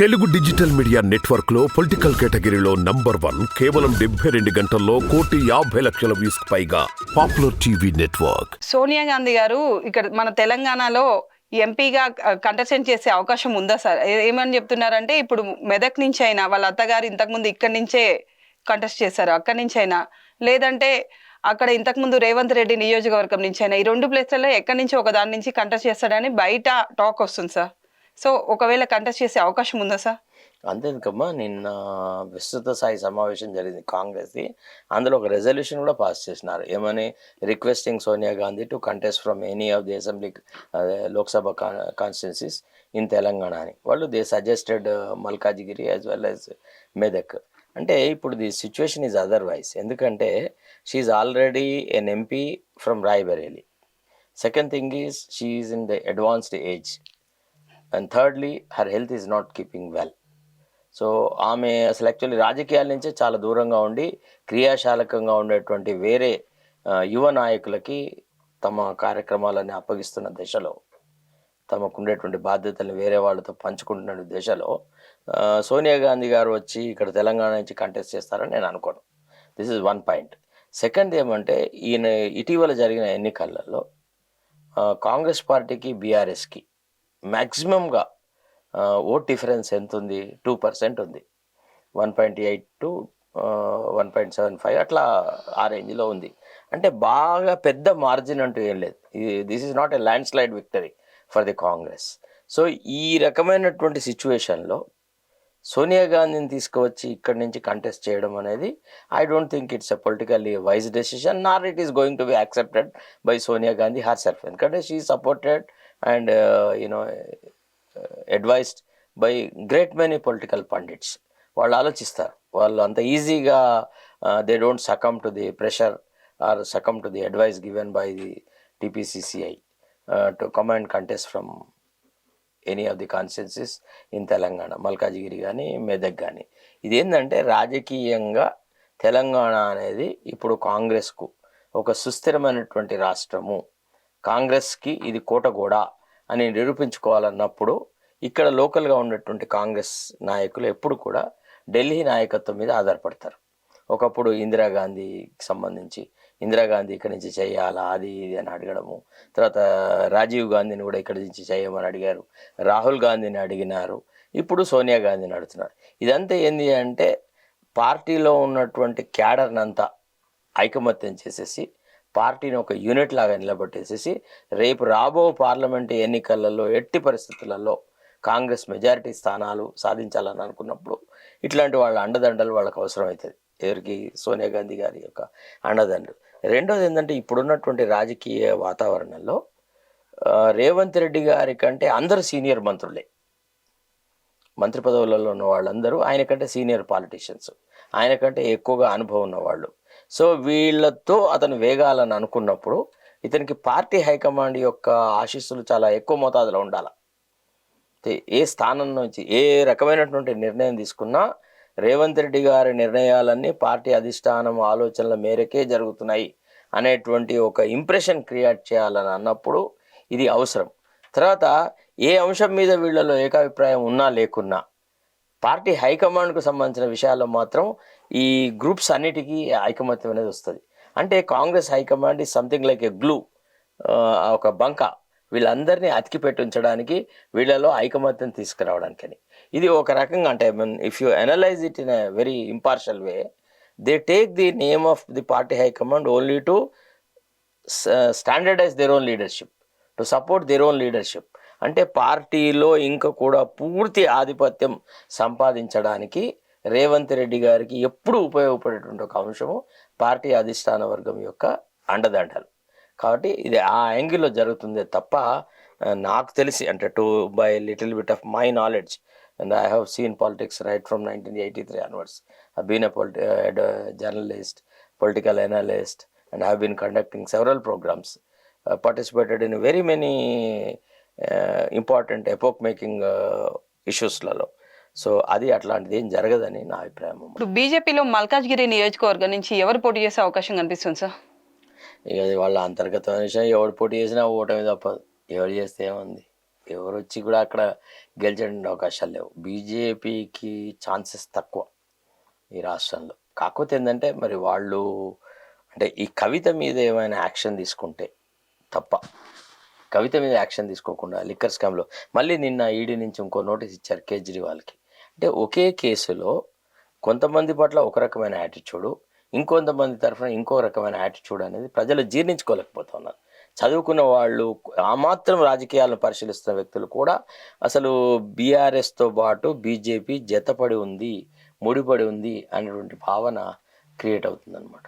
Telugu digital media నెట్వర్క్లో political కేటగిరీలో number one కేవలం డెబ్బై రెండు గంటల్లో కోటి యాభై లక్షల వ్యూస్ పైగా popular TV network. Sonia Gandhi garu ఇక్కడ మన తెలంగాణలో ఎంపీగా కంటెస్టెంట్ చేసే అవకాశం ఉందా సార్? ఏమని చెప్తున్నారంటే ఇప్పుడు మెదక్ నుంచి అయినా వాళ్ళ అత్తగారు ఇంతకుముందు ఇక్కడి నుంచే కంటెస్ట్ చేశారు. అక్కడి నుంచి అయినా. లేదంటే అక్కడ ఇంతకుముందు రేవంత్ రెడ్డి నియోజకవర్గం నుంచి అయినా. ఈ రెండు ప్లేస్లలో ఎక్కడి నుంచి ఒక దాని నుంచి కంటెస్ట్ చేస్తాడని బయట టాక్ వస్తుంది సార్. సో ఒకవేళ కంటెస్ట్ చేసే అవకాశం ఉందా సార్? అంతేందుకమ్మా నిన్న విస్తృత స్థాయి సమావేశం జరిగింది కాంగ్రెస్ది. అందులో ఒక రెజల్యూషన్ కూడా పాస్ చేసినారు. ఏమని? Requesting Sonia Gandhi to contest from any of the assembly Lok Sabha constituencies in Telangana అని వాళ్ళు they suggested uh, Malkajgiri as well as Medak. అంటే ఇప్పుడు ది సిచ్యువేషన్ ఈజ్ అదర్వైజ్ ఎందుకంటే she already an MP from Raebareli. Second thing is she in the advanced age and thirdly her health is not keeping well so ఆమె అసలు actually రాజకీయాల నుంచే చాలా దూరంగా ఉండి క్రియాశాలకంగా ఉండేటువంటి వేరే యువ నాయకులకి తమ కార్యక్రమాలని అప్పగిస్తున్న దశలో తమకు ఉండేటువంటి బాధ్యతలను వేరే వాళ్ళతో పంచుకుంటున్న దశలో సోనియా గాంధీ గారు వచ్చి ఇక్కడ తెలంగాణ నుంచి కంటెస్ట్ చేస్తారని నేను అనుకోను. This is one point second ఏమంటే ఈయన ఇటీవల జరిగిన ఎన్నికలలో కాంగ్రెస్ పార్టీకి బీఆర్ఎస్కి మ్యాక్సిమంగా ఓట్ డిఫరెన్స్ ఎంత ఉంది టూ పర్సెంట్ ఉంది. One point eight to one point seven five అట్లా ఆ రేంజ్లో ఉంది. అంటే బాగా పెద్ద మార్జిన్ అంటూ ఏం లేదు. This is not a landslide victory for the Congress. So ఈ రకమైనటువంటి సిచ్యువేషన్లో సోనియా గాంధీని తీసుకువచ్చి ఇక్కడి నుంచి కంటెస్ట్ చేయడం అనేది I don't think it's a politically wise decision nor it is going to be accepted by Sonia Gandhi herself. ఎందుకంటే she supported and you know advised by great many political pundits వాళ్ళు ఆలోచిస్తారు. వాళ్ళు అంత ఈజీగా they don't succumb to the pressure or succumb to the advice given by the TPCC to come and contest from any of the constituencies in Telangana Malkajgiri కానీ మెదక్ కానీ ఇదేంటంటే రాజకీయంగా తెలంగాణ అనేది ఇప్పుడు కాంగ్రెస్కు ఒక సుస్థిరమైనటువంటి రాష్ట్రము. కాంగ్రెస్కి ఇది కోటగూడ అని నిరూపించుకోవాలన్నప్పుడు ఇక్కడ లోకల్గా ఉన్నటువంటి కాంగ్రెస్ నాయకులు ఎప్పుడు కూడా ఢిల్లీ నాయకత్వం మీద ఆధారపడతారు. ఒకప్పుడు ఇందిరాగాంధీకి సంబంధించి ఇందిరాగాంధీ ఇక్కడి నుంచి చేయాలా అది ఇది అని అడగడము తర్వాత రాజీవ్ గాంధీని కూడా ఇక్కడి నుంచి చేయమని అడిగారు రాహుల్ గాంధీని అడిగినారు ఇప్పుడు సోనియా గాంధీని అడుగుతున్నారు. ఇదంతా ఏంది అంటే పార్టీలో ఉన్నటువంటి క్యాడర్నంతా ఐకమత్యం చేసేసి పార్టీని ఒక యూనిట్ లాగా నిలబెట్టేసేసి రేపు రాబో పార్లమెంటు ఎన్నికలలో ఎట్టి పరిస్థితులలో కాంగ్రెస్ మెజారిటీ స్థానాలు సాధించాలని అనుకున్నప్పుడు ఇట్లాంటి వాళ్ళ అండదండలు వాళ్ళకి అవసరం అవుతుంది ఎవరికి? సోనియా గాంధీ గారి యొక్క అండదండలు. రెండోది ఏంటంటే ఇప్పుడున్నటువంటి రాజకీయ వాతావరణంలో రేవంత్ రెడ్డి గారి కంటే అందరు సీనియర్ మంత్రులే. మంత్రి పదవులలో ఉన్న వాళ్ళందరూ ఆయన కంటే సీనియర్ పాలిటీషియన్స్. ఆయన కంటే ఎక్కువగా అనుభవం ఉన్నవాళ్ళు. సో వీళ్ళతో అతను వేగాలని అనుకున్నప్పుడు ఇతనికి పార్టీ హైకమాండ్ యొక్క ఆశీస్సులు చాలా ఎక్కువ మోతాదులో ఉండాలి. ఏ స్థానం నుంచి ఏ రకమైనటువంటి నిర్ణయం తీసుకున్నా రేవంత్ రెడ్డి గారి నిర్ణయాలన్నీ పార్టీ అధిష్టానం ఆలోచనల మేరకే జరుగుతున్నాయి అనేటువంటి ఒక ఇంప్రెషన్ క్రియేట్ చేయాలని అన్నప్పుడు ఇది అవసరం. తర్వాత ఏ అంశం మీద వీళ్ళలో ఏకాభిప్రాయం ఉన్నా లేకున్నా పార్టీ హైకమాండ్కు సంబంధించిన విషయాల్లో మాత్రం ఈ గ్రూప్స్ అన్నిటికీ ఐకమత్యం అనేది వస్తుంది. అంటే కాంగ్రెస్ హైకమాండ్ ఈ సంథింగ్ లైక్ ఎ గ్లూ ఒక బంక. వీళ్ళందరినీ అతికి పెట్టించడానికి వీళ్ళలో ఐకమత్యం తీసుకురావడానికని. ఇది ఒక రకంగా అంటే if you analyse it in a very impartial way they take the name of the party high command only to standardise their own leadership to support their own leadership అంటే పార్టీలో ఇంకా కూడా పూర్తి ఆధిపత్యం సంపాదించడానికి రేవంత్ రెడ్డి గారికి ఎప్పుడు ఉపయోగపడేటువంటి ఒక అంశము పార్టీ అధిష్టాన వర్గం యొక్క అండదండలు. కాబట్టి ఇది ఆ యాంగిల్లో జరుగుతుందే తప్ప నాకు తెలిసి అంటే to by little bit of my knowledge and I have seen politics right from nineteen eighty three onwards I been a పొలిటి journalist political analyst and have been conducting several programmes participated in very many important epoch making ఇష్యూస్లలో so అది అట్లాంటిది ఏం జరగదని నా అభిప్రాయం. ఇప్పుడు బీజేపీలో మల్కాజ్గిరి నియోజకవర్గం నుంచి ఎవరు పోటీ చేసే అవకాశం కనిపిస్తుంది సార్? ఇక అది వాళ్ళ అంతర్గత విషయం ఎవడు పోటీ చేసినా ఓటమి తప్పదు ఎవడు చేస్తే ఏముంది? ఎవరు వచ్చి కూడా అక్కడ గెలిచే అవకాశాలు లేవు. బీజేపీకి ఛాన్సెస్ తక్కువ ఈ రాష్ట్రంలో. కాకపోతే ఏంటంటే మరి వాళ్ళు అంటే ఈ కవిత మీద ఏమైనా యాక్షన్ తీసుకుంటే తప్ప కవిత మీద యాక్షన్ తీసుకోకుండా లిక్కర్ స్కామ్లో మళ్ళీ నిన్న ఈడీ నుంచి ఇంకో నోటీస్ ఇచ్చారు కేజ్రీవాల్కి. అంటే ఒకే కేసులో కొంతమంది పట్ల ఒక రకమైన యాటిట్యూడు ఇంకొంతమంది తరఫున ఇంకో రకమైన యాటిట్యూడ్ అనేది ప్రజలు జీర్ణించుకోలేకపోతున్నారు. చదువుకున్న వాళ్ళు ఆ మాత్రం రాజకీయాలను పరిశీలిస్తున్న వ్యక్తులు కూడా అసలు బీఆర్ఎస్తో పాటు బీజేపీ జతపడి ఉంది ముడిపడి ఉంది అనేటువంటి భావన క్రియేట్ అవుతుందన్నమాట.